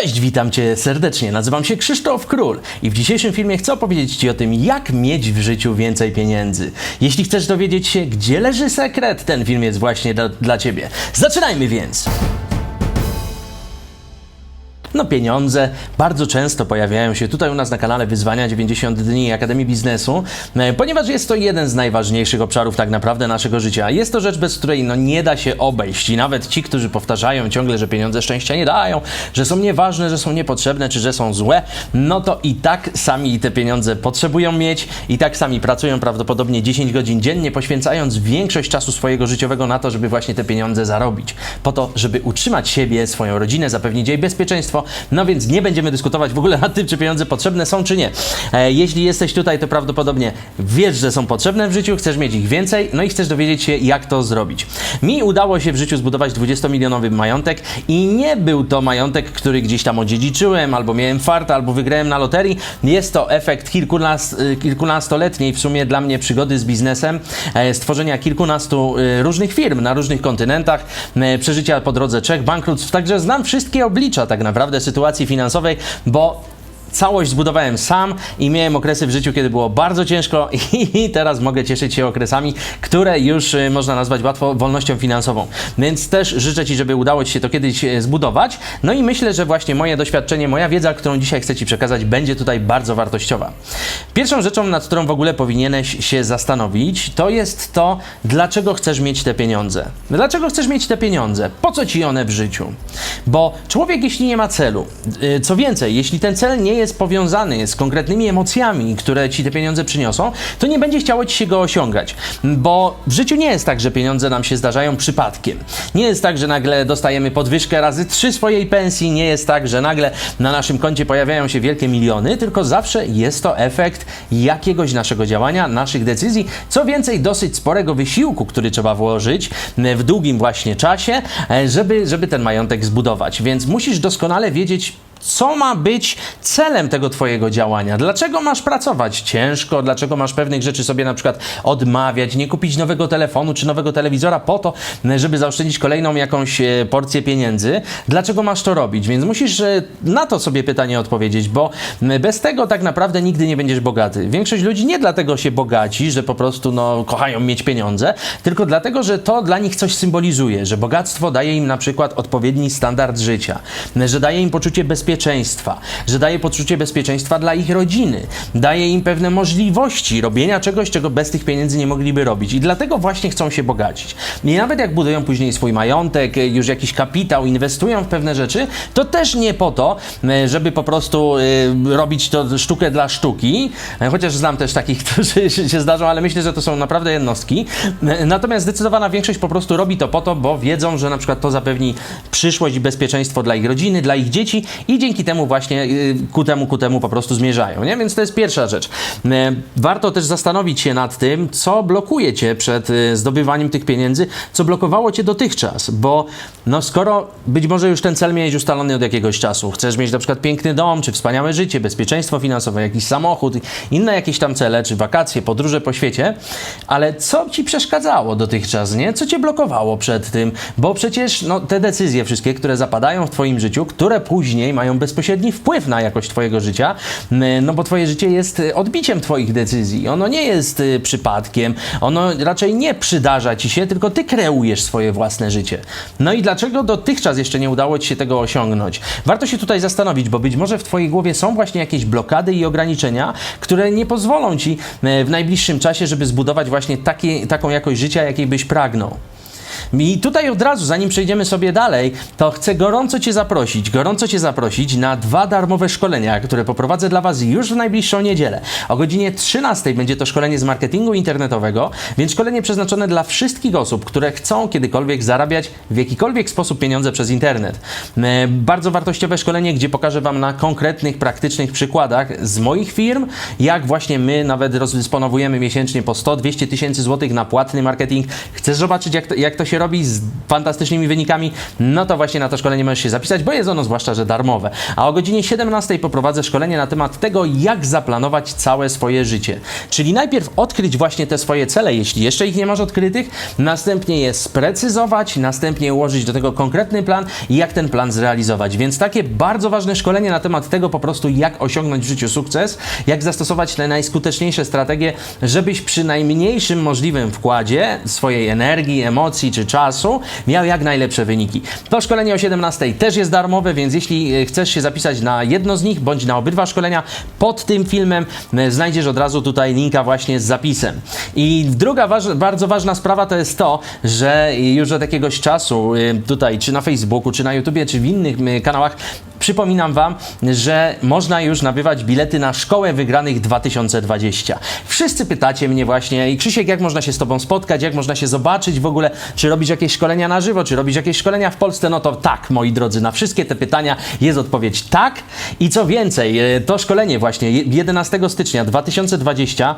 Cześć, witam Cię serdecznie. Nazywam się Krzysztof Król i w dzisiejszym filmie chcę opowiedzieć Ci o tym, jak mieć w życiu więcej pieniędzy. Jeśli chcesz dowiedzieć się, gdzie leży sekret, ten film jest właśnie dla, dla Ciebie. Zaczynajmy więc! No pieniądze bardzo często pojawiają się tutaj u nas na kanale Wyzwania 90 dni Akademii Biznesu, e, ponieważ jest to jeden z najważniejszych obszarów tak naprawdę naszego życia. Jest to rzecz, bez której no, nie da się obejść i nawet ci, którzy powtarzają ciągle, że pieniądze szczęścia nie dają, że są nieważne, że są niepotrzebne, czy że są złe, no to i tak sami te pieniądze potrzebują mieć i tak sami pracują prawdopodobnie 10 godzin dziennie, poświęcając większość czasu swojego życiowego na to, żeby właśnie te pieniądze zarobić. Po to, żeby utrzymać siebie, swoją rodzinę, zapewnić jej bezpieczeństwo, no więc nie będziemy dyskutować w ogóle nad tym, czy pieniądze potrzebne są, czy nie. E, jeśli jesteś tutaj, to prawdopodobnie wiesz, że są potrzebne w życiu, chcesz mieć ich więcej, no i chcesz dowiedzieć się, jak to zrobić. Mi udało się w życiu zbudować 20-milionowy majątek i nie był to majątek, który gdzieś tam odziedziczyłem, albo miałem fart, albo wygrałem na loterii. Jest to efekt kilkunast, y, kilkunastoletniej w sumie dla mnie przygody z biznesem, e, stworzenia kilkunastu y, różnych firm na różnych kontynentach, e, przeżycia po drodze trzech bankructw, także znam wszystkie oblicza tak naprawdę sytuacji finansowej, bo całość zbudowałem sam i miałem okresy w życiu, kiedy było bardzo ciężko i teraz mogę cieszyć się okresami, które już y, można nazwać łatwo wolnością finansową. Więc też życzę Ci, żeby udało Ci się to kiedyś y, zbudować. No i myślę, że właśnie moje doświadczenie, moja wiedza, którą dzisiaj chcę Ci przekazać, będzie tutaj bardzo wartościowa. Pierwszą rzeczą, nad którą w ogóle powinieneś się zastanowić, to jest to, dlaczego chcesz mieć te pieniądze. Dlaczego chcesz mieć te pieniądze? Po co Ci one w życiu? Bo człowiek, jeśli nie ma celu, y, co więcej, jeśli ten cel nie jest powiązany z konkretnymi emocjami, które ci te pieniądze przyniosą, to nie będzie chciało ci się go osiągać. Bo w życiu nie jest tak, że pieniądze nam się zdarzają przypadkiem. Nie jest tak, że nagle dostajemy podwyżkę razy trzy swojej pensji, nie jest tak, że nagle na naszym koncie pojawiają się wielkie miliony, tylko zawsze jest to efekt jakiegoś naszego działania, naszych decyzji. Co więcej, dosyć sporego wysiłku, który trzeba włożyć w długim właśnie czasie, e, żeby, żeby ten majątek zbudować. Więc musisz doskonale wiedzieć, co ma być celem tego Twojego działania? Dlaczego masz pracować ciężko? Dlaczego masz pewnych rzeczy sobie na przykład odmawiać, nie kupić nowego telefonu czy nowego telewizora po to, żeby zaoszczędzić kolejną jakąś e, porcję pieniędzy? Dlaczego masz to robić? Więc musisz e, na to sobie pytanie odpowiedzieć, bo bez tego tak naprawdę nigdy nie będziesz bogaty. Większość ludzi nie dlatego się bogaci, że po prostu no, kochają mieć pieniądze, tylko dlatego, że to dla nich coś symbolizuje, że bogactwo daje im na przykład odpowiedni standard życia, że daje im poczucie bezpieczeństwa, bezpieczeństwa, że daje poczucie bezpieczeństwa dla ich rodziny, daje im pewne możliwości robienia czegoś, czego bez tych pieniędzy nie mogliby robić. I dlatego właśnie chcą się bogacić. I nawet jak budują później swój majątek, już jakiś kapitał, inwestują w pewne rzeczy, to też nie po to, e, żeby po prostu y, robić to sztukę dla sztuki, chociaż znam też takich, którzy się zdarzą, ale myślę, że to są naprawdę jednostki. Natomiast zdecydowana większość po prostu robi to po to, bo wiedzą, że na przykład to zapewni przyszłość i bezpieczeństwo dla ich rodziny, dla ich dzieci i dzięki temu właśnie y, ku temu, ku temu po prostu zmierzają, nie? Więc to jest pierwsza rzecz. Y, warto też zastanowić się nad tym, co blokuje Cię przed y, zdobywaniem tych pieniędzy, co blokowało Cię dotychczas, bo no skoro być może już ten cel miałeś ustalony od jakiegoś czasu, chcesz mieć na przykład piękny dom, czy wspaniałe życie, bezpieczeństwo finansowe, jakiś samochód, inne jakieś tam cele, czy wakacje, podróże po świecie, ale co Ci przeszkadzało dotychczas, nie? Co Cię blokowało przed tym? Bo przecież no, te decyzje wszystkie, które zapadają w Twoim życiu, które później mają bezpośredni wpływ na jakość Twojego życia, no bo Twoje życie jest y, odbiciem Twoich decyzji. Ono nie jest y, przypadkiem, ono raczej nie przydarza Ci się, tylko Ty kreujesz swoje własne życie. No i dlaczego dotychczas jeszcze nie udało Ci się tego osiągnąć? Warto się tutaj zastanowić, bo być może w Twojej głowie są właśnie jakieś blokady i ograniczenia, które nie pozwolą Ci w najbliższym czasie, żeby zbudować właśnie taki, taką jakość życia, jakiej byś pragnął. I tutaj od razu, zanim przejdziemy sobie dalej, to chcę gorąco Cię zaprosić, gorąco Cię zaprosić na dwa darmowe szkolenia, które poprowadzę dla Was już w najbliższą niedzielę. O godzinie 13 będzie to szkolenie z marketingu internetowego, więc szkolenie przeznaczone dla wszystkich osób, które chcą kiedykolwiek zarabiać w jakikolwiek sposób pieniądze przez internet. E, bardzo wartościowe szkolenie, gdzie pokażę Wam na konkretnych, praktycznych przykładach z moich firm, jak właśnie my nawet rozdysponowujemy miesięcznie po 100-200 tysięcy złotych na płatny marketing. Chcesz zobaczyć, jak to, jak to się robi? z fantastycznymi wynikami, no to właśnie na to szkolenie możesz się zapisać, bo jest ono zwłaszcza, że darmowe. A o godzinie 17 poprowadzę szkolenie na temat tego, jak zaplanować całe swoje życie. Czyli najpierw odkryć właśnie te swoje cele, jeśli jeszcze ich nie masz odkrytych, następnie je sprecyzować, następnie ułożyć do tego konkretny plan i jak ten plan zrealizować. Więc takie bardzo ważne szkolenie na temat tego po prostu, jak osiągnąć w życiu sukces, jak zastosować te najskuteczniejsze strategie, żebyś przy najmniejszym możliwym wkładzie swojej energii, emocji czy czasu miał jak najlepsze wyniki. To szkolenie o 17 też jest darmowe, więc jeśli e, chcesz się zapisać na jedno z nich bądź na obydwa szkolenia, pod tym filmem e, znajdziesz od razu tutaj linka właśnie z zapisem. I druga waż, bardzo ważna sprawa to jest to, że już od jakiegoś czasu e, tutaj, czy na Facebooku, czy na YouTubie, czy w innych kanałach Przypominam Wam, że można już nabywać bilety na Szkołę Wygranych 2020. Wszyscy pytacie mnie właśnie, i Krzysiek, jak można się z Tobą spotkać, jak można się zobaczyć w ogóle, czy robisz jakieś szkolenia na żywo, czy robisz jakieś szkolenia w Polsce? No to tak, moi drodzy, na wszystkie te pytania jest odpowiedź tak. I co więcej, e, to szkolenie właśnie 11 stycznia 2020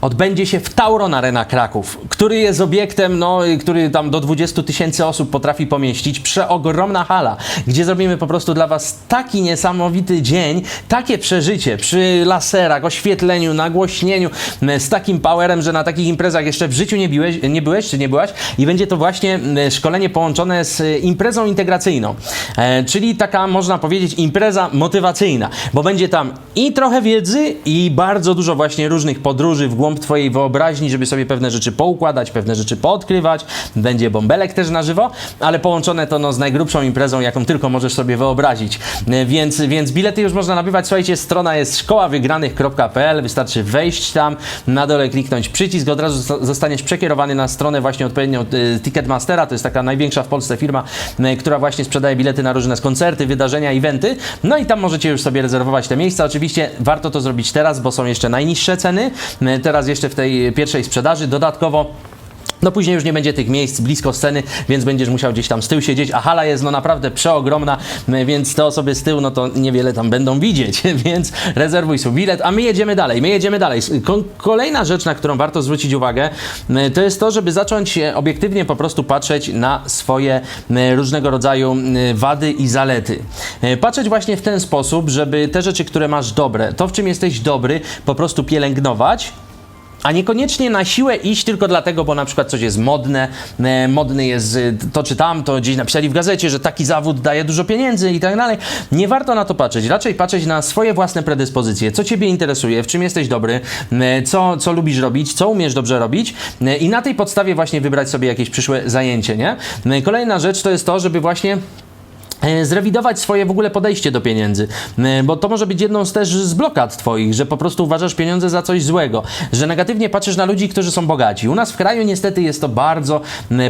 odbędzie się w Tauron Arena Kraków, który jest obiektem, no, który tam do 20 tysięcy osób potrafi pomieścić. Przeogromna hala, gdzie zrobimy po prostu dla Was taki niesamowity dzień, takie przeżycie przy laserach, oświetleniu, nagłośnieniu, z takim powerem, że na takich imprezach jeszcze w życiu nie byłeś, nie byłeś czy nie byłaś i będzie to właśnie szkolenie połączone z e, imprezą integracyjną, e, czyli taka można powiedzieć impreza motywacyjna, bo będzie tam i trochę wiedzy i bardzo dużo właśnie różnych podróży w głąb Twojej wyobraźni, żeby sobie pewne rzeczy poukładać, pewne rzeczy poodkrywać. Będzie bąbelek też na żywo, ale połączone to no, z najgrubszą imprezą, jaką tylko możesz sobie wyobrazić. E, Więc, więc bilety już można nabywać. Słuchajcie, strona jest szkoławygranych.pl, wystarczy wejść tam, na dole kliknąć przycisk, od razu zo- zostaniesz przekierowany na stronę właśnie odpowiednią e, Ticketmastera, to jest taka największa w Polsce firma, e, która właśnie sprzedaje bilety na różne koncerty, wydarzenia, eventy. No i tam możecie już sobie rezerwować te miejsca. Oczywiście warto to zrobić teraz, bo są jeszcze najniższe ceny. E, Teraz jeszcze w tej pierwszej sprzedaży. Dodatkowo no później już nie będzie tych miejsc blisko sceny, więc będziesz musiał gdzieś tam z tyłu siedzieć, a hala jest no naprawdę przeogromna, m, więc te osoby z tyłu no to niewiele tam będą widzieć, więc rezerwuj sobie bilet, a my jedziemy dalej, my jedziemy dalej. Ko- Kolejna rzecz, na którą warto zwrócić uwagę, m, to jest to, żeby zacząć e, obiektywnie po prostu patrzeć na swoje różnego rodzaju wady i zalety. E, Patrzeć właśnie w ten sposób, żeby te rzeczy, które masz dobre, to w czym jesteś dobry, po prostu pielęgnować, a niekoniecznie na siłę iść tylko dlatego, bo na przykład coś jest modne, e, modny jest e, to czy tamto, gdzieś napisali w gazecie, że taki zawód daje dużo pieniędzy i tak dalej. Nie warto na to patrzeć, raczej patrzeć na swoje własne predyspozycje, co Ciebie interesuje, w czym jesteś dobry, e, co, co lubisz robić, co umiesz dobrze robić? I na tej podstawie właśnie wybrać sobie jakieś przyszłe zajęcie, nie? Kolejna rzecz to jest to, żeby właśnie zrewidować swoje w ogóle podejście do pieniędzy, E, bo to może być jedną z też z blokad twoich, że po prostu uważasz pieniądze za coś złego, że negatywnie patrzysz na ludzi, którzy są bogaci. U nas w kraju niestety jest to bardzo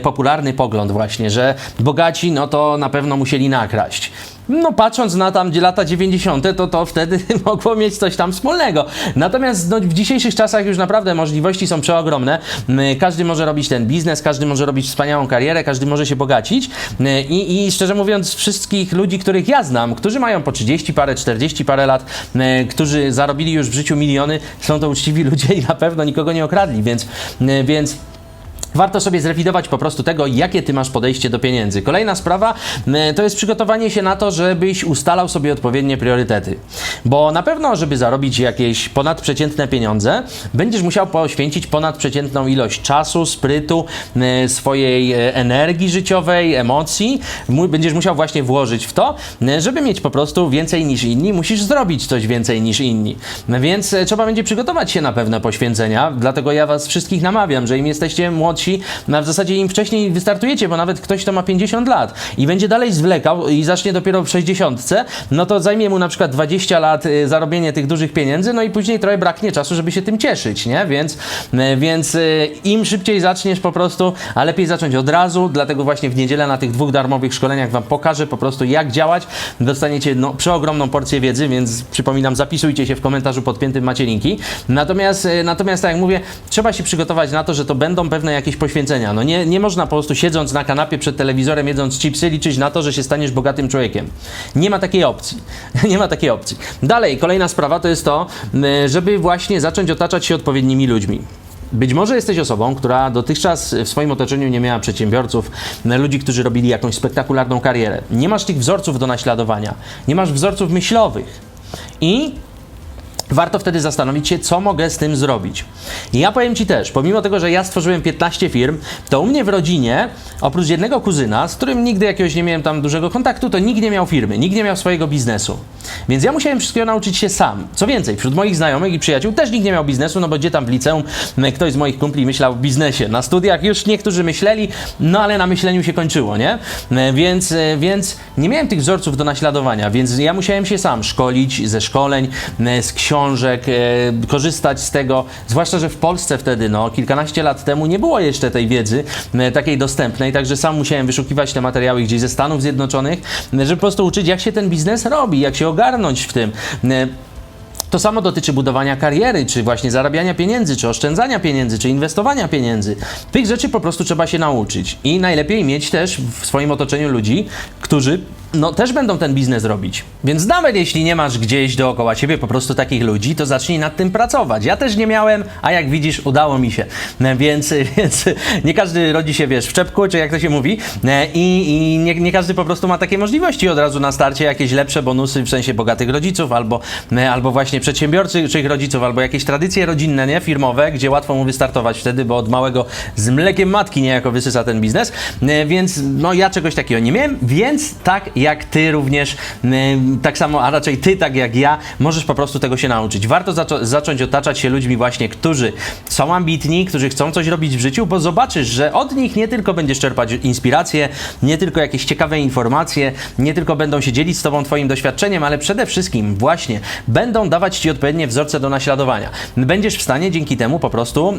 popularny pogląd właśnie, że bogaci no to na pewno musieli nakraść. No patrząc na tam gdzie lata 90., to to wtedy mogło mieć coś tam wspólnego. Natomiast no, w dzisiejszych czasach już naprawdę możliwości są przeogromne. Każdy może robić ten biznes, każdy może robić wspaniałą karierę, każdy może się bogacić. I, i szczerze mówiąc, wszystkich ludzi, których ja znam, którzy mają po 30 parę, 40 parę lat, którzy zarobili już w życiu miliony, są to uczciwi ludzie i na pewno nikogo nie okradli, więc, więc Warto sobie zrewidować po prostu tego, jakie ty masz podejście do pieniędzy. Kolejna sprawa m, to jest przygotowanie się na to, żebyś ustalał sobie odpowiednie priorytety. Bo na pewno, żeby zarobić jakieś ponadprzeciętne pieniądze, będziesz musiał poświęcić ponadprzeciętną ilość czasu, sprytu, m, swojej e, energii życiowej, emocji. Będziesz musiał właśnie włożyć w to, żeby mieć po prostu więcej niż inni, musisz zrobić coś więcej niż inni. Więc e, trzeba będzie przygotować się na pewne poświęcenia, dlatego ja was wszystkich namawiam, że im jesteście młodsi, no w zasadzie im wcześniej wystartujecie, bo nawet ktoś, kto ma 50 lat i będzie dalej zwlekał i zacznie dopiero w 60, no to zajmie mu na przykład 20 lat y, zarobienie tych dużych pieniędzy, no i później trochę braknie czasu, żeby się tym cieszyć, nie? Więc, y, więc y, im szybciej zaczniesz po prostu, a lepiej zacząć od razu, dlatego właśnie w niedzielę na tych dwóch darmowych szkoleniach wam pokażę po prostu jak działać. Dostaniecie no, przeogromną porcję wiedzy, więc przypominam, zapisujcie się w komentarzu podpiętym macie linki. Natomiast, natomiast tak jak mówię, trzeba się przygotować na to, że to będą pewne jakieś poświęcenia. No nie, nie można po prostu siedząc na kanapie przed telewizorem, jedząc chipsy, liczyć na to, że się staniesz bogatym człowiekiem. Nie ma takiej opcji. nie ma takiej opcji. Dalej, kolejna sprawa to jest to, żeby właśnie zacząć otaczać się odpowiednimi ludźmi. Być może jesteś osobą, która dotychczas w swoim otoczeniu nie miała przedsiębiorców, ludzi, którzy robili jakąś spektakularną karierę. Nie masz tych wzorców do naśladowania, nie masz wzorców myślowych. I warto wtedy zastanowić się, co mogę z tym zrobić. I ja powiem Ci też, pomimo tego, że ja stworzyłem 15 firm, to u mnie w rodzinie, oprócz jednego kuzyna, z którym nigdy jakiegoś nie miałem tam dużego kontaktu, to nikt nie miał firmy, nikt nie miał swojego biznesu. Więc ja musiałem wszystkiego nauczyć się sam. Co więcej, wśród moich znajomych i przyjaciół też nikt nie miał biznesu, no bo gdzie tam w liceum m, ktoś z moich kumpli myślał o biznesie. Na studiach już niektórzy myśleli, no ale na myśleniu się kończyło, nie? E, Więc, e, więc nie miałem tych wzorców do naśladowania, więc ja musiałem się sam szkolić ze szkoleń, e, z książek, e, korzystać z tego, zwłaszcza, że w Polsce wtedy, no kilkanaście lat temu nie było jeszcze tej wiedzy e, takiej dostępnej, także sam musiałem wyszukiwać te materiały gdzieś ze Stanów Zjednoczonych, e, żeby po prostu uczyć, jak się ten biznes robi, jak się ogarnąć w tym. To samo dotyczy budowania kariery, czy właśnie zarabiania pieniędzy, czy oszczędzania pieniędzy, czy inwestowania pieniędzy. Tych rzeczy po prostu trzeba się nauczyć. I najlepiej mieć też w swoim otoczeniu ludzi, którzy no, też będą ten biznes robić. Więc nawet jeśli nie masz gdzieś dookoła siebie po prostu takich ludzi, to zacznij nad tym pracować. Ja też nie miałem, a jak widzisz, udało mi się. E, Więc, więc nie każdy rodzi się, wiesz, w czepku, czy jak to się mówi. E, I, i nie, nie każdy po prostu ma takie możliwości od razu na starcie, jakieś lepsze bonusy w sensie bogatych rodziców, albo, e, albo właśnie przedsiębiorczych rodziców, albo jakieś tradycje rodzinne, nie, firmowe, gdzie łatwo mu wystartować wtedy, bo od małego z mlekiem matki niejako wysysa ten biznes. Więc no ja czegoś takiego nie miałem, więc tak jak ty również, tak samo, a raczej ty tak jak ja, możesz po prostu tego się nauczyć. Warto zaczą- zacząć otaczać się ludźmi właśnie, którzy są ambitni, którzy chcą coś robić w życiu, bo zobaczysz, że od nich nie tylko będziesz czerpać inspirację, nie tylko jakieś ciekawe informacje, nie tylko będą się dzielić z tobą twoim doświadczeniem, ale przede wszystkim właśnie będą dawać ci odpowiednie wzorce do naśladowania. Będziesz w stanie dzięki temu po prostu,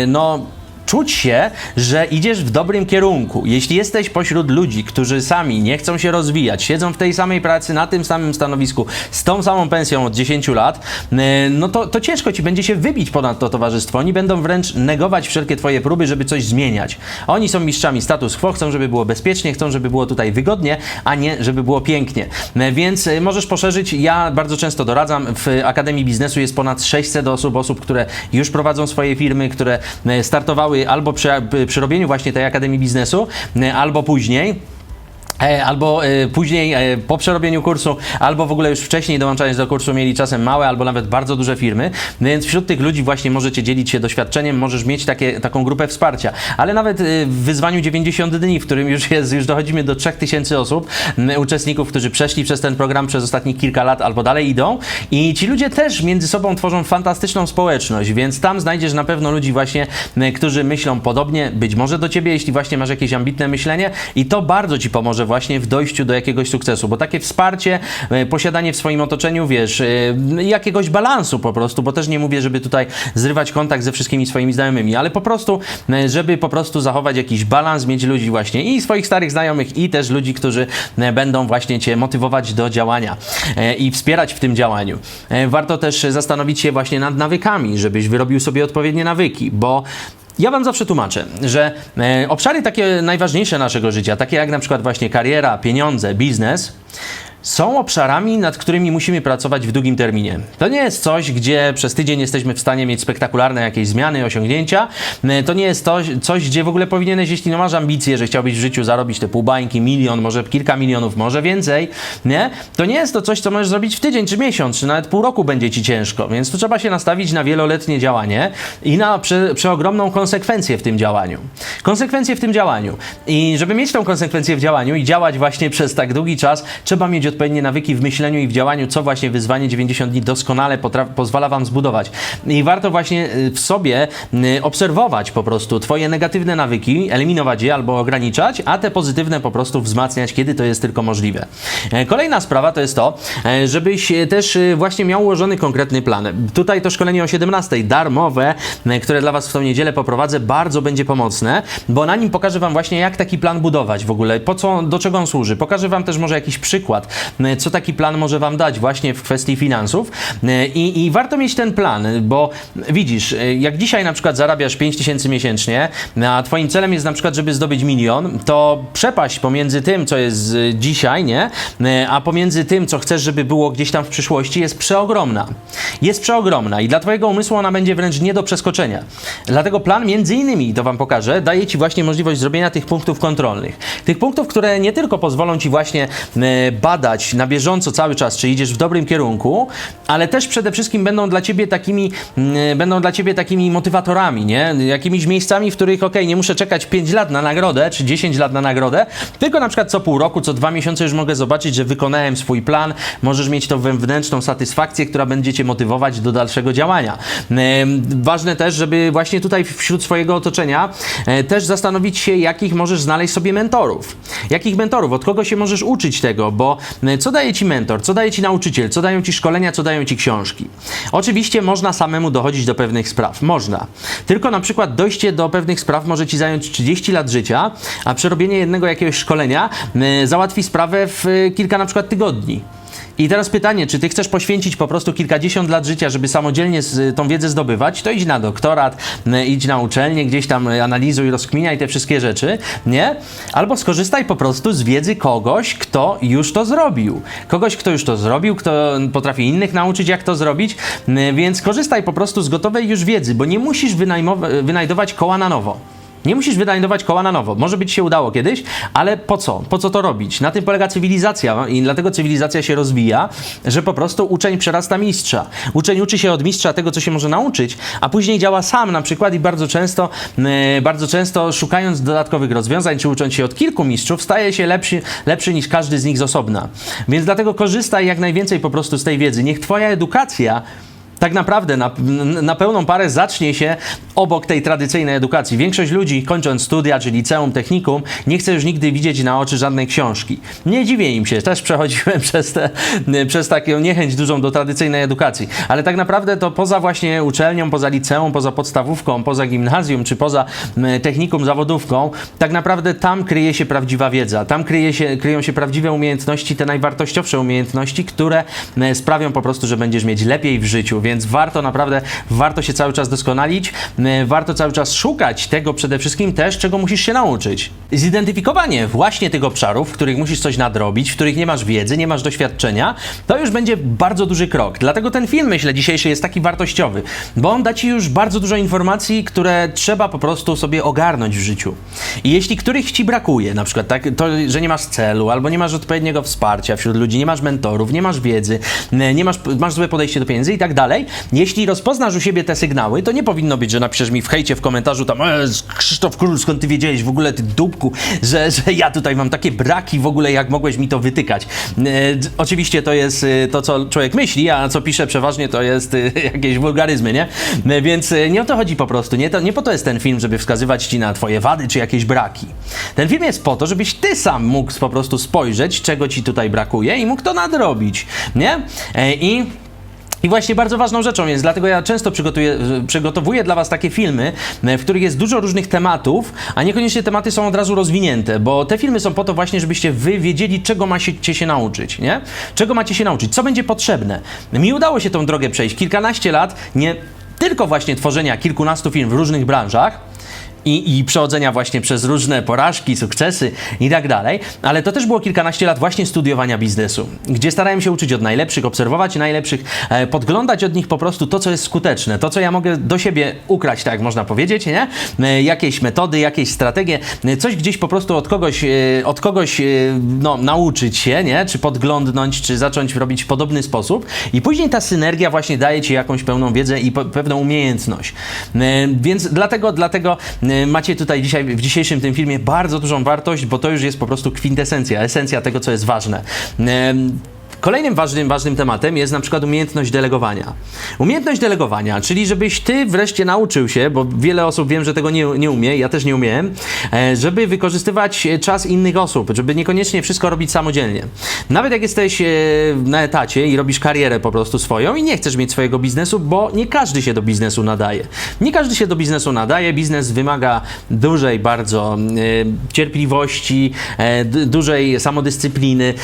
yy, no czuć się, że idziesz w dobrym kierunku. Jeśli jesteś pośród ludzi, którzy sami nie chcą się rozwijać, siedzą w tej samej pracy, na tym samym stanowisku, z tą samą pensją od 10 lat, yy, no to, to ciężko ci będzie się wybić ponad to towarzystwo. Oni będą wręcz negować wszelkie twoje próby, żeby coś zmieniać. Oni są mistrzami status quo, chcą, żeby było bezpiecznie, chcą, żeby było tutaj wygodnie, a nie, żeby było pięknie. Yy, Więc yy, możesz poszerzyć. Ja bardzo często doradzam. W Akademii Biznesu jest ponad 600 osób, osób, które już prowadzą swoje firmy, które startowały albo przy, przy robieniu właśnie tej Akademii Biznesu, yy, albo później. E, Albo e, później e, po przerobieniu kursu, albo w ogóle już wcześniej dołączając do kursu mieli czasem małe albo nawet bardzo duże firmy, więc wśród tych ludzi właśnie możecie dzielić się doświadczeniem, możesz mieć takie, taką grupę wsparcia. Ale nawet w wyzwaniu 90 dni, w którym już jest, już dochodzimy do 3000 osób, uczestników, którzy przeszli przez ten program przez ostatnich kilka lat albo dalej idą. I ci ludzie też między sobą tworzą fantastyczną społeczność, więc tam znajdziesz na pewno ludzi właśnie, którzy myślą podobnie, być może do ciebie, jeśli właśnie masz jakieś ambitne myślenie. I to bardzo ci pomoże właśnie w dojściu do jakiegoś sukcesu, bo takie wsparcie, e, posiadanie w swoim otoczeniu, wiesz, e, jakiegoś balansu po prostu, bo też nie mówię, żeby tutaj zrywać kontakt ze wszystkimi swoimi znajomymi, ale po prostu, e, żeby po prostu zachować jakiś balans, mieć ludzi właśnie i swoich starych znajomych i też ludzi, którzy będą właśnie cię motywować do działania i wspierać w tym działaniu. Warto też zastanowić się właśnie nad nawykami, żebyś wyrobił sobie odpowiednie nawyki, bo ja Wam zawsze tłumaczę, że e, obszary takie najważniejsze naszego życia, takie jak na przykład właśnie kariera, pieniądze, biznes, są obszarami, nad którymi musimy pracować w długim terminie. To nie jest coś, gdzie przez tydzień jesteśmy w stanie mieć spektakularne jakieś zmiany, osiągnięcia. E, To nie jest to, coś, gdzie w ogóle powinieneś, jeśli no masz ambicje, że chciałbyś w życiu zarobić te pół bańki, milion, może kilka milionów, może więcej, nie? To nie jest to coś, co możesz zrobić w tydzień, czy miesiąc, czy nawet pół roku będzie ci ciężko. Więc tu trzeba się nastawić na wieloletnie działanie i na prze, przeogromną konsekwencję w tym działaniu. Konsekwencje w tym działaniu. I żeby mieć tą konsekwencję w działaniu i działać właśnie przez tak długi czas, trzeba mieć odpowiednie nawyki w myśleniu i w działaniu, co właśnie wyzwanie 90 dni doskonale pozwala Wam zbudować. I warto właśnie y, w sobie y, obserwować po prostu Twoje negatywne nawyki, eliminować je albo ograniczać, a te pozytywne po prostu wzmacniać, kiedy to jest tylko możliwe. E, Kolejna sprawa to jest to, e, żebyś e, też właśnie miał ułożony konkretny plan. Tutaj to szkolenie o 17, darmowe, które dla Was w tą niedzielę poprowadzę, bardzo będzie pomocne, bo na nim pokażę Wam właśnie, jak taki plan budować w ogóle, po co, do czego on służy. Pokażę Wam też może jakiś przykład co taki plan może Wam dać właśnie w kwestii finansów. E, I, I warto mieć ten plan, bo widzisz, e, jak dzisiaj na przykład zarabiasz 5 tysięcy miesięcznie, a Twoim celem jest na przykład, żeby zdobyć milion, to przepaść pomiędzy tym, co jest e, dzisiaj, nie, E, a pomiędzy tym, co chcesz, żeby było gdzieś tam w przyszłości, jest przeogromna. Jest przeogromna i dla Twojego umysłu ona będzie wręcz nie do przeskoczenia. Dlatego plan, między innymi, to Wam pokażę, daje Ci właśnie możliwość zrobienia tych punktów kontrolnych. Tych punktów, które nie tylko pozwolą Ci właśnie e, badać na bieżąco cały czas, czy idziesz w dobrym kierunku, ale też przede wszystkim będą dla Ciebie takimi, mm, będą dla Ciebie takimi motywatorami, nie? Jakimiś miejscami, w których, ok, nie muszę czekać 5 lat na nagrodę, czy 10 lat na nagrodę, tylko na przykład co pół roku, co dwa miesiące już mogę zobaczyć, że wykonałem swój plan, możesz mieć tą wewnętrzną satysfakcję, która będzie Cię motywować do dalszego działania. Em, Ważne też, żeby właśnie tutaj wśród swojego otoczenia e, też zastanowić się, jakich możesz znaleźć sobie mentorów. Jakich mentorów, od kogo się możesz uczyć tego, bo e, co daje Ci mentor, co daje Ci nauczyciel, co dają Ci szkolenia, co dają Ci książki. Oczywiście można samemu dochodzić do pewnych spraw, można. Tylko na przykład dojście do pewnych spraw może Ci zająć 30 lat życia, a przerobienie jednego jakiegoś szkolenia e, załatwi sprawę w e, kilka na przykład tygodni. I teraz pytanie, czy ty chcesz poświęcić po prostu kilkadziesiąt lat życia, żeby samodzielnie z, tą wiedzę zdobywać, to idź na doktorat, m, idź na uczelnię, gdzieś tam e, analizuj, rozkminiaj te wszystkie rzeczy, nie? Albo skorzystaj po prostu z wiedzy kogoś, kto już to zrobił. Kogoś, kto już to zrobił, kto potrafi innych nauczyć, jak to zrobić, więc korzystaj po prostu z gotowej już wiedzy, bo nie musisz wynajdować koła na nowo. Nie musisz wynajdować koła na nowo. Może być się udało kiedyś, ale po co? Po co to robić? Na tym polega cywilizacja i dlatego cywilizacja się rozwija, że po prostu uczeń przerasta mistrza. Uczeń uczy się od mistrza tego, co się może nauczyć, a później działa sam na przykład i bardzo często, e, bardzo często szukając dodatkowych rozwiązań, czy ucząc się od kilku mistrzów, staje się lepszy, lepszy niż każdy z nich z osobna. Więc dlatego korzystaj jak najwięcej po prostu z tej wiedzy. Niech twoja edukacja tak naprawdę na, na pełną parę zacznie się obok tej tradycyjnej edukacji. Większość ludzi, kończąc studia czy liceum, technikum, nie chce już nigdy widzieć na oczy żadnej książki. Nie dziwię im się, też przechodziłem przez, te, przez taką niechęć dużą do tradycyjnej edukacji. Ale tak naprawdę to poza właśnie uczelnią, poza liceum, poza podstawówką, poza gimnazjum czy poza technikum, zawodówką, tak naprawdę tam kryje się prawdziwa wiedza. Tam kryje się, kryją się prawdziwe umiejętności, te najwartościowsze umiejętności, które sprawią po prostu, że będziesz mieć lepiej w życiu. Więc warto naprawdę, warto się cały czas doskonalić, m, warto cały czas szukać tego przede wszystkim też, czego musisz się nauczyć. Zidentyfikowanie właśnie tych obszarów, w których musisz coś nadrobić, w których nie masz wiedzy, nie masz doświadczenia, to już będzie bardzo duży krok. Dlatego ten film, myślę, dzisiejszy jest taki wartościowy, bo on da Ci już bardzo dużo informacji, które trzeba po prostu sobie ogarnąć w życiu. I jeśli których Ci brakuje, na przykład tak, to, że nie masz celu, albo nie masz odpowiedniego wsparcia wśród ludzi, nie masz mentorów, nie masz wiedzy, nie masz, masz złe podejście do pieniędzy i tak dalej, jeśli rozpoznasz u siebie te sygnały, to nie powinno być, że napiszesz mi w hejcie w komentarzu tam e, Krzysztof Król, skąd ty wiedziałeś w ogóle, ty dupku, że, że ja tutaj mam takie braki w ogóle, jak mogłeś mi to wytykać. E, oczywiście to jest e, to, co człowiek myśli, a co pisze przeważnie to jest e, jakieś wulgaryzmy, nie? E, Więc nie o to chodzi po prostu, nie, to, nie po to jest ten film, żeby wskazywać ci na twoje wady czy jakieś braki. Ten film jest po to, żebyś ty sam mógł po prostu spojrzeć, czego ci tutaj brakuje i mógł to nadrobić, nie? E, I i właśnie bardzo ważną rzeczą jest, dlatego ja często przygotowuję dla Was takie filmy, e, w których jest dużo różnych tematów, a niekoniecznie tematy są od razu rozwinięte, bo te filmy są po to właśnie, żebyście Wy wiedzieli, czego macie się nauczyć, nie? Czego macie się nauczyć, co będzie potrzebne. Mi udało się tą drogę przejść kilkanaście lat, nie tylko właśnie tworzenia kilkunastu film w różnych branżach, i, i przechodzenia właśnie przez różne porażki, sukcesy i tak dalej, ale to też było kilkanaście lat właśnie studiowania biznesu, gdzie starałem się uczyć od najlepszych, obserwować najlepszych, e, podglądać od nich po prostu to, co jest skuteczne, to, co ja mogę do siebie ukrać, tak można powiedzieć, nie? E, jakieś metody, jakieś strategie, e, coś gdzieś po prostu od kogoś, e, od kogoś e, no, nauczyć się, nie? Czy podglądnąć, czy zacząć robić w podobny sposób i później ta synergia właśnie daje Ci jakąś pełną wiedzę i pe- pewną umiejętność. E, Więc dlatego, dlatego e, macie tutaj dzisiaj, w dzisiejszym tym filmie bardzo dużą wartość, bo to już jest po prostu kwintesencja, esencja tego, co jest ważne. Kolejnym ważnym, ważnym tematem jest na przykład umiejętność delegowania. Umiejętność delegowania, czyli żebyś ty wreszcie nauczył się, bo wiele osób wiem, że tego nie, nie umie, ja też nie umiałem, e, żeby wykorzystywać e, czas innych osób, żeby niekoniecznie wszystko robić samodzielnie. Nawet jak jesteś e, na etacie i robisz karierę po prostu swoją i nie chcesz mieć swojego biznesu, bo nie każdy się do biznesu nadaje. Nie każdy się do biznesu nadaje, biznes wymaga dużej bardzo cierpliwości, dużej samodyscypliny,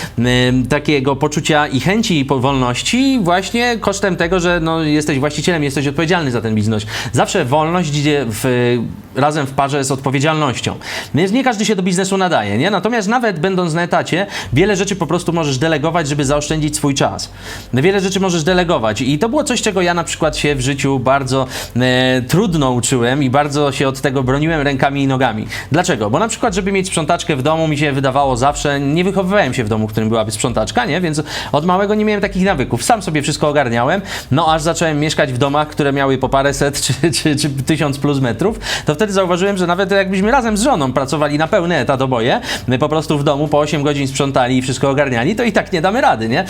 takiego poczucia i chęci i powolności właśnie kosztem tego, że no, jesteś właścicielem, jesteś odpowiedzialny za ten biznes. Zawsze wolność idzie w, razem w parze z odpowiedzialnością. Więc nie każdy się do biznesu nadaje, nie? Natomiast nawet będąc na etacie, wiele rzeczy po prostu możesz delegować, żeby zaoszczędzić swój czas. Wiele rzeczy możesz delegować i to było coś, czego ja na przykład się w życiu bardzo e, trudno uczyłem i bardzo się od tego broniłem rękami i nogami. Dlaczego? Bo na przykład, żeby mieć sprzątaczkę w domu, mi się wydawało zawsze, nie wychowywałem się w domu, w którym byłaby sprzątaczka, nie? Więc od małego nie miałem takich nawyków. Sam sobie wszystko ogarniałem, no aż zacząłem mieszkać w domach, które miały po paręset czy, czy, czy tysiąc plus metrów, to wtedy zauważyłem, że nawet jakbyśmy razem z żoną pracowali na pełny etat oboje, my po prostu w domu po 8 godzin sprzątali i wszystko ogarniali, to i tak nie damy rady, nie?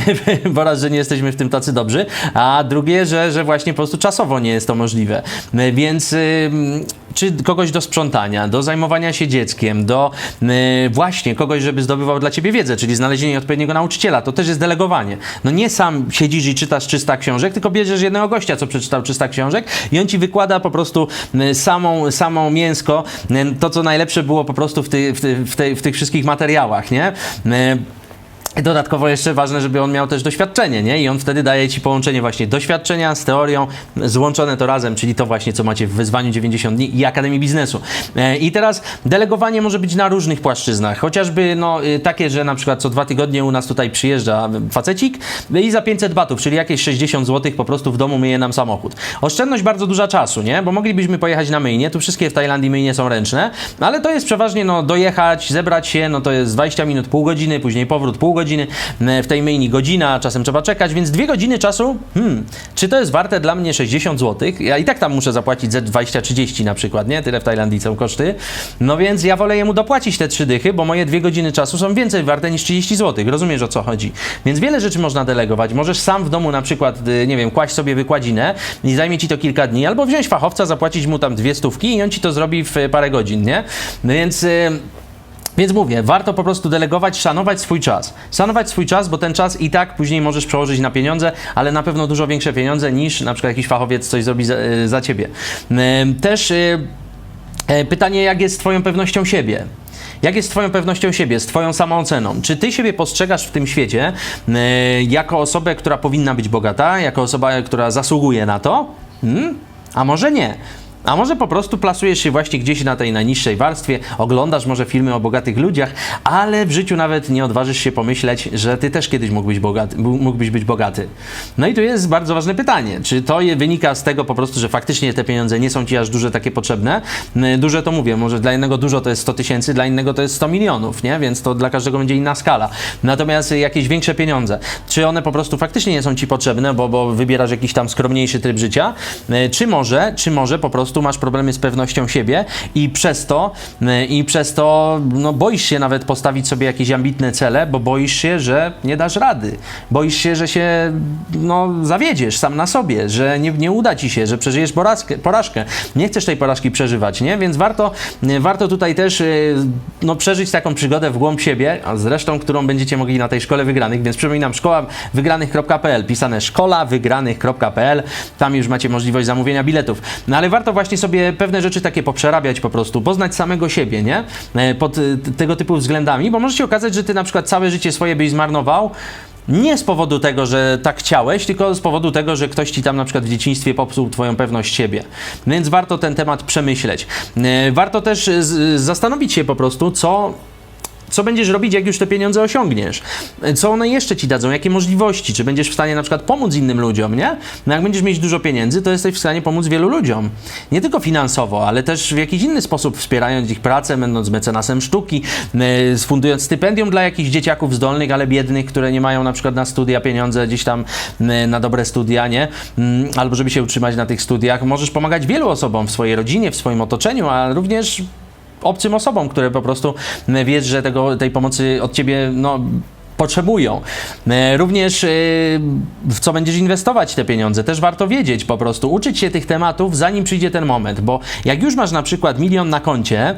Bo raz, że nie jesteśmy w tym tacy dobrzy, a drugie, że, że właśnie po prostu czasowo nie jest to możliwe. Więc ym, czy kogoś do sprzątania, do zajmowania się dzieckiem, do y, właśnie kogoś, żeby zdobywał dla ciebie wiedzę, czyli znalezienie odpowiedniego nauczyciela, to też jest delegowanie. No nie sam siedzisz i czytasz 300 książek, tylko bierzesz jednego gościa, co przeczytał 300 książek i on ci wykłada po prostu y, samą, samą mięsko, y, to co najlepsze było po prostu w, ty, w, ty, w, w tych wszystkich materiałach, nie? Dodatkowo jeszcze ważne, żeby on miał też doświadczenie, nie? I on wtedy daje ci połączenie właśnie doświadczenia z teorią, złączone to razem, czyli to właśnie, co macie w wyzwaniu 90 dni i Akademii Biznesu. E, I teraz delegowanie może być na różnych płaszczyznach, chociażby no, y, takie, że na przykład co dwa tygodnie u nas tutaj przyjeżdża facecik i za 500 batów, czyli jakieś 60 zł po prostu w domu myje nam samochód. Oszczędność bardzo duża czasu, nie? Bo moglibyśmy pojechać na myjnie, tu wszystkie w Tajlandii myjnie są ręczne, ale to jest przeważnie no, dojechać, zebrać się, no to jest 20 minut, pół godziny, później powrót, pół godziny, e, w tej myjni godzina, czasem trzeba czekać, więc dwie godziny czasu, hmm, czy to jest warte dla mnie 60 zł? Ja i tak tam muszę zapłacić ze 20-30 na przykład, nie? Tyle w Tajlandii są koszty. No więc ja wolę jemu dopłacić te trzy dychy, bo moje dwie godziny czasu są więcej warte niż 30 zł. Rozumiesz o co chodzi? Więc wiele rzeczy można delegować. Możesz sam w domu na przykład, y, nie wiem, kłaść sobie wykładzinę i zajmie ci to kilka dni, albo wziąć fachowca, zapłacić mu tam dwie stówki i on ci to zrobi w parę godzin, nie? No Więc... y, więc mówię, warto po prostu delegować, szanować swój czas. Szanować swój czas, bo ten czas i tak później możesz przełożyć na pieniądze, ale na pewno dużo większe pieniądze niż na przykład jakiś fachowiec coś zrobi za, y, za ciebie. Też y, e, pytanie, jak jest z twoją pewnością siebie? Jak jest z Twoją pewnością siebie, z Twoją samooceną? Czy Ty siebie postrzegasz w tym świecie jako osobę, która powinna być bogata, jako osoba, która zasługuje na to? Hmm? A może nie? A może po prostu plasujesz się właśnie gdzieś na tej najniższej warstwie, oglądasz może filmy o bogatych ludziach, ale w życiu nawet nie odważysz się pomyśleć, że ty też kiedyś mógłbyś, bogaty, mógłbyś być bogaty. No i tu jest bardzo ważne pytanie, czy to wynika z tego po prostu, że faktycznie te pieniądze nie są ci aż duże takie potrzebne? Duże to mówię, może dla jednego dużo to jest 100 tysięcy, dla innego to jest 100 milionów, nie? Więc to dla każdego będzie inna skala. Natomiast jakieś większe pieniądze, czy one po prostu faktycznie nie są ci potrzebne, bo, bo wybierasz jakiś tam skromniejszy tryb życia, czy może, czy może po prostu masz problemy z pewnością siebie i przez to, yy, i przez to no, boisz się nawet postawić sobie jakieś ambitne cele, bo boisz się, że nie dasz rady. Boisz się, że się no, zawiedziesz sam na sobie, że nie, nie uda ci się, że przeżyjesz porażkę, porażkę. Nie chcesz tej porażki przeżywać, nie? Więc warto, yy, warto tutaj też yy, no, przeżyć taką przygodę w głąb siebie, a zresztą, którą będziecie mogli na tej szkole wygranych, więc przypominam, szkoławygranych.pl, pisane szkolawygranych.pl, tam już macie możliwość zamówienia biletów. No ale warto właśnie sobie pewne rzeczy takie poprzerabiać po prostu, poznać samego siebie, nie? E, Pod t- tego typu względami, bo może się okazać, że ty na przykład całe życie swoje byś zmarnował, nie z powodu tego, że tak chciałeś, tylko z powodu tego, że ktoś ci tam na przykład w dzieciństwie popsuł twoją pewność siebie. Więc warto ten temat przemyśleć. E, Warto też e, zastanowić się po prostu, co co będziesz robić, jak już te pieniądze osiągniesz? Co one jeszcze ci dadzą? Jakie możliwości? Czy będziesz w stanie na przykład pomóc innym ludziom, nie? No jak będziesz mieć dużo pieniędzy, to jesteś w stanie pomóc wielu ludziom. Nie tylko finansowo, ale też w jakiś inny sposób wspierając ich pracę, będąc mecenasem sztuki, yy, fundując stypendium dla jakichś dzieciaków zdolnych, ale biednych, które nie mają na przykład na studia pieniądze gdzieś tam yy, na dobre studia, nie? Mm, Albo żeby się utrzymać na tych studiach. Możesz pomagać wielu osobom w swojej rodzinie, w swoim otoczeniu, a również obcym osobom, które po prostu wiesz, że tego, tej pomocy od ciebie no, potrzebują. E, Również e, w co będziesz inwestować te pieniądze, też warto wiedzieć po prostu, uczyć się tych tematów, zanim przyjdzie ten moment, bo jak już masz na przykład milion na koncie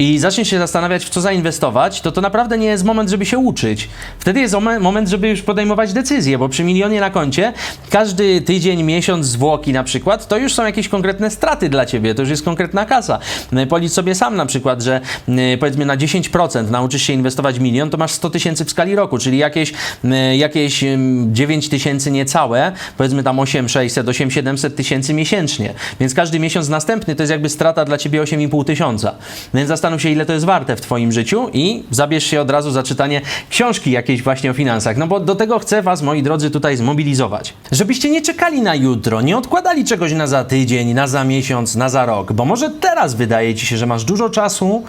i zaczniesz się zastanawiać, w co zainwestować, to to naprawdę nie jest moment, żeby się uczyć. Wtedy jest ome- moment, żeby już podejmować decyzje, bo przy milionie na koncie każdy tydzień, miesiąc zwłoki na przykład, to już są jakieś konkretne straty dla ciebie, to już jest konkretna kasa. E, Policz sobie sam na przykład, że e, powiedzmy na 10% nauczysz się inwestować milion, to masz 100 tysięcy w skali roku, czyli jakieś, e, jakieś em, 9 tysięcy niecałe, powiedzmy tam 8 600, 8 700 tysięcy miesięcznie. Więc każdy miesiąc następny to jest jakby strata dla ciebie 8,5 tysiąca. Więc zastanów się, ile to jest warte w twoim życiu i zabierz się od razu za czytanie książki jakiejś właśnie o finansach. No bo do tego chcę was, moi drodzy, tutaj zmobilizować. Żebyście nie czekali na jutro, nie odkładali czegoś na za tydzień, na za miesiąc, na za rok, bo może teraz wydaje ci się, że masz dużo czasu,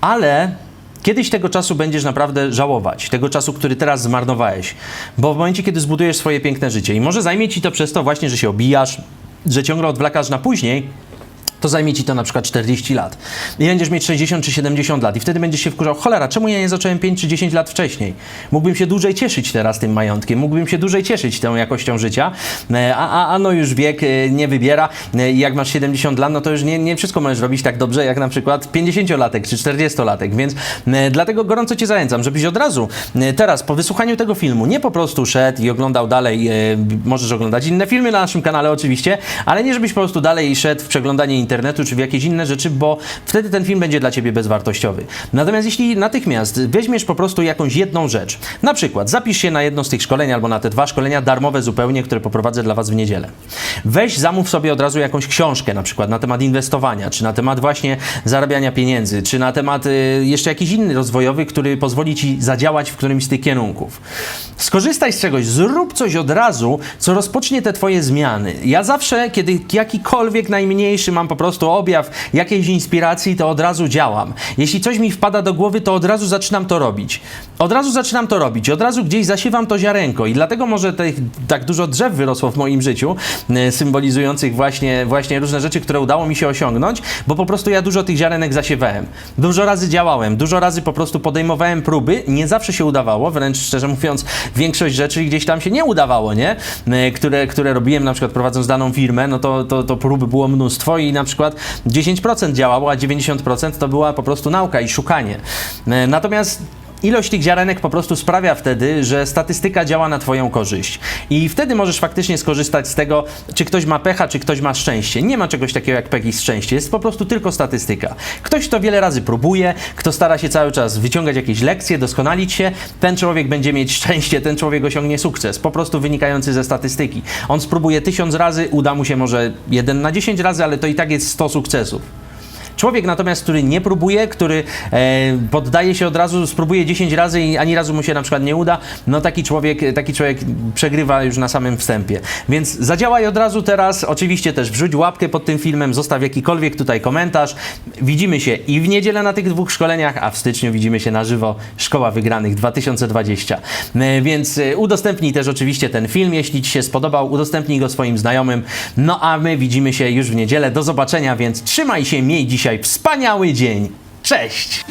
ale Kiedyś tego czasu będziesz naprawdę żałować, tego czasu, który teraz zmarnowałeś, bo w momencie, kiedy zbudujesz swoje piękne życie i może zajmie ci to przez to właśnie, że się obijasz, że ciągle odwlekasz na później, to zajmie ci to na przykład 40 lat. I będziesz mieć 60 czy 70 lat i wtedy będziesz się wkurzał, cholera, czemu ja nie zacząłem 5 czy 10 lat wcześniej? Mógłbym się dłużej cieszyć teraz tym majątkiem, mógłbym się dłużej cieszyć tą jakością życia, e, a, a, a no już wiek e, nie wybiera. E, i jak masz 70 lat, no to już nie, nie wszystko możesz robić tak dobrze jak na przykład 50-latek czy 40-latek, więc dlatego gorąco Cię zachęcam, żebyś od razu teraz po wysłuchaniu tego filmu nie po prostu szedł i oglądał dalej, możesz oglądać inne filmy na naszym kanale oczywiście, ale nie żebyś po prostu dalej szedł w przeglądanie internetu czy w jakieś inne rzeczy, bo wtedy ten film będzie dla Ciebie bezwartościowy. Natomiast jeśli natychmiast weźmiesz po prostu jakąś jedną rzecz, na przykład zapisz się na jedno z tych szkoleń albo na te dwa szkolenia darmowe zupełnie, które poprowadzę dla Was w niedzielę. Weź, zamów sobie od razu jakąś książkę na przykład na temat inwestowania, czy na temat właśnie zarabiania pieniędzy, czy na temat y, jeszcze jakiś inny rozwojowy, który pozwoli Ci zadziałać w którymś z tych kierunków. Skorzystaj z czegoś, zrób coś od razu, co rozpocznie te Twoje zmiany. Ja zawsze, kiedy jakikolwiek najmniejszy mam po prostu objaw jakiejś inspiracji, to od razu działam. Jeśli coś mi wpada do głowy, to od razu zaczynam to robić. Od razu zaczynam to robić, od razu gdzieś zasiewam to ziarenko i dlatego może tak dużo drzew wyrosło w moim życiu, e, symbolizujących właśnie, właśnie różne rzeczy, które udało mi się osiągnąć, bo po prostu ja dużo tych ziarenek zasiewałem. Dużo razy działałem, dużo razy po prostu podejmowałem próby, nie zawsze się udawało, wręcz szczerze mówiąc, większość rzeczy gdzieś tam się nie udawało, nie? E, Które, które robiłem na przykład prowadząc daną firmę, no to, to, to próby było mnóstwo i na przykład 10% działało, a 90% to była po prostu nauka i szukanie. E, Natomiast Ilość tych ziarenek po prostu sprawia wtedy, że statystyka działa na Twoją korzyść. I wtedy możesz faktycznie skorzystać z tego, czy ktoś ma pecha, czy ktoś ma szczęście. Nie ma czegoś takiego jak pech i szczęście, jest po prostu tylko statystyka. Ktoś, kto wiele razy próbuje, kto stara się cały czas wyciągać jakieś lekcje, doskonalić się, ten człowiek będzie mieć szczęście, ten człowiek osiągnie sukces, po prostu wynikający ze statystyki. On spróbuje tysiąc razy, uda mu się może jeden na 10 razy, ale to i tak jest 100 sukcesów. Człowiek natomiast, który nie próbuje, który e, poddaje się od razu, spróbuje 10 razy i ani razu mu się na przykład nie uda, no taki człowiek, taki człowiek przegrywa już na samym wstępie. Więc zadziałaj od razu teraz. Oczywiście też wrzuć łapkę pod tym filmem, zostaw jakikolwiek tutaj komentarz. Widzimy się i w niedzielę na tych dwóch szkoleniach, a w styczniu widzimy się na żywo Szkoła Wygranych 2020. E, Więc e, udostępnij też oczywiście ten film, jeśli Ci się spodobał, udostępnij go swoim znajomym. No a my widzimy się już w niedzielę. Do zobaczenia, więc trzymaj się, miej dzisiaj wspaniały dzień. Cześć!